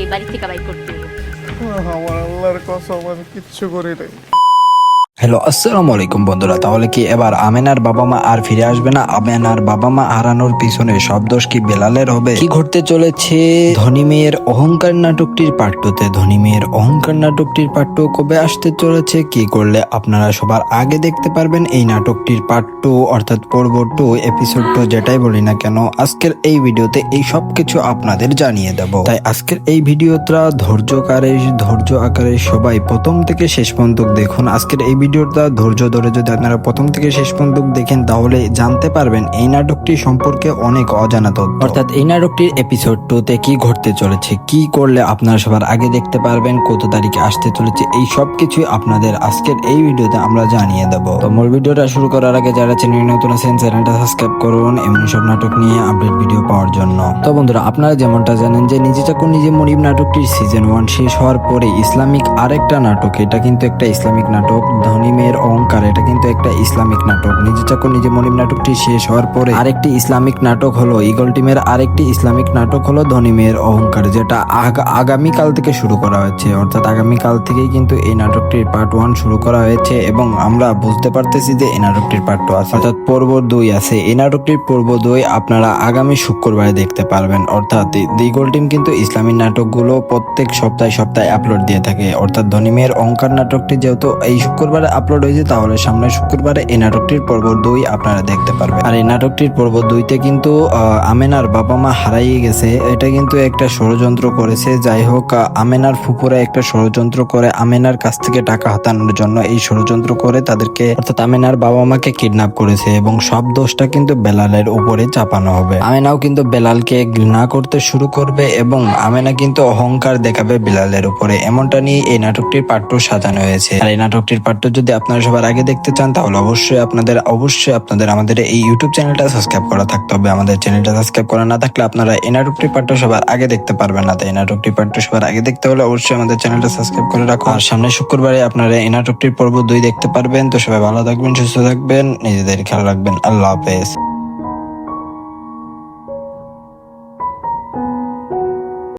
এই বাড়ি থেকে বাই করতে। আমার আল্লাহর কসম আমি কিচ্ছু করি নাই হ্যালো, আসসালামু আলাইকুম বন্ধুরা। তাহলে কি এবার আমেনার বাবা মা আর ফিরে আসবে না? আমেনার বাবা মা হারানোর পিছনে সব দোষ কি বেলালের হবে? কি ঘটতে চলেছে? ধনী মেয়ের অহংকার নাটকটির পাঠ্যতে ধনী মেয়ের অহংকার নাটকটির পাঠ্য কবে আসতে চলেছে? কি করলে আপনারা সবার আগে দেখতে পারবেন এই নাটকটির পাঠ্য অর্থাৎ পর্ব টু এপিসোড টু যেটাই বলি না কেন, আজকের এই ভিডিওতে এই সব কিছু আপনাদের জানিয়ে দেব। তাই আজকের এই ভিডিওটা ধৈর্য আকারে ধৈর্য আকারে সবাই প্রথম থেকে শেষ পর্যন্ত দেখুন। আজকের এই ভিডিওটা ধৈর্য ধরে যদি আপনারা প্রথম থেকে শেষ পর্যন্ত দেখেন, তাহলে জানতে পারবেন এই নাটকটি সম্পর্কে অনেক অজানা তথ্য। অর্থাৎ এই নাটকটির এপিসোড টু তে কি ঘটতে চলেছে, কি করলে আপনারা সবার আগে দেখতে পারবেন, কত তারিখে আসতে চলেছে, এই সব কিছুই আপনাদের আজকের এই ভিডিওতে আমরা জানিয়ে দেব। তো মূল ভিডিওটা শুরু করার আগে যারা চ্যানেল নতুন আছেন, চ্যানেলটা সাবস্ক্রাইব করুন এমন সব নাটক নিয়ে আপডেট ভিডিও পাওয়ার জন্য। তো বন্ধুরা, আপনারা যেমনটা জানেন যে নিজে চাকু নিজে মরিব নাটকটির সিজন ওয়ান শেষ হওয়ার পরে ইসলামিক আরেকটা নাটক, এটা কিন্তু একটা ইসলামিক নাটক ধনী মেয়ের অহংকার, এটা কিন্তু একটা ইসলামিক নাটক। নিজে চাকু নিজে মনিম নাটকটি শেষ হওয়ার পরে আরেকটি ইসলামিক নাটক হলো ইগল টিমের আরেকটি ইসলামিক নাটক হলো ধনী মেয়ের অহংকার, যেটা আগা- আগামীকাল থেকে শুরু করা হয়েছে। অর্থাৎ আগামীকাল থেকেই কিন্তু এই নাটকটির পার্ট ওয়ান শুরু করা হয়েছে এবং আমরা বুঝতে পারতেছি যে এই নাটকটির পার্ট টু আছে। অর্থাৎ পর্ব দুই আছে। এই নাটকটির পর্ব দুই আপনারা আগামী শুক্রবারে দেখতে পারবেন। অর্থাৎ দিগল টিম কিন্তু ইসলামী নাটকগুলো প্রত্যেক সপ্তাহে সপ্তাহে আপলোড দিয়ে থাকে। অর্থাৎ ধনী মেয়ের অহংকার নাটকটি যেহেতু এই শুক্রবারে আপলোড হয়েছে, তাহলে সামনের শুক্রবারে এই নাটকটির পর্ব দুই আপনারা দেখতে পারবেন। আর এই নাটকটির পর্ব দুইতে কিন্তু আমেনার বাবা মা হারাইয়ে গেছে। এটা কিন্তু একটা ষড়যন্ত্র করেছে। যাই হোক আমেনার ফুপুরা একটা ষড়যন্ত্র করে আমেনার কাছ থেকে টাকা হাতানোর জন্য এই ষড়যন্ত্র করে তাদেরকে, অর্থাৎ আমেনার বাবা মাকে কিডন্যাপ করেছে এবং সব দোষটা কিন্তু বেলালের উপরে চাপানো হবে। আমেনাও কিন্তু বেলালকে ঘৃণা করতে শুরু করবে এবং আমেনা কিন্তু অহংকার দেখাবে বেলালের উপরে। এমনটা নিয়ে এই নাটকটির পাঠ্য সাজানো হয়েছে। আর এই নাটকটির পাঠ্য যদি আপনারা সবার আগে দেখতে চান, তাহলে অবশ্যই আপনাদের অবশ্যই আপনাদের আমাদের এই ইউটিউব চ্যানেলটা সাবস্ক্রাইব করা থাকতে হবে। আমাদের চ্যানেলটা সাবস্ক্রাইব করা না থাকলে আপনারা নাটকটির পাঠ্য সবার আগে দেখতে পারবেন না। তাই এই নাটকটির সবার আগে দেখতে হলে অবশ্যই আমাদের চ্যানেলটা সাবস্ক্রাইব করে রাখো আর সামনে শুক্রবারে আপনারা নাটকটির পর্ব দুই দেখতে পারবেন। তো সবাই ভালো থাকবেন, সুস্থ থাকবেন, নিজেদের খেয়াল রাখবেন। আল্লাহ হাফেজ।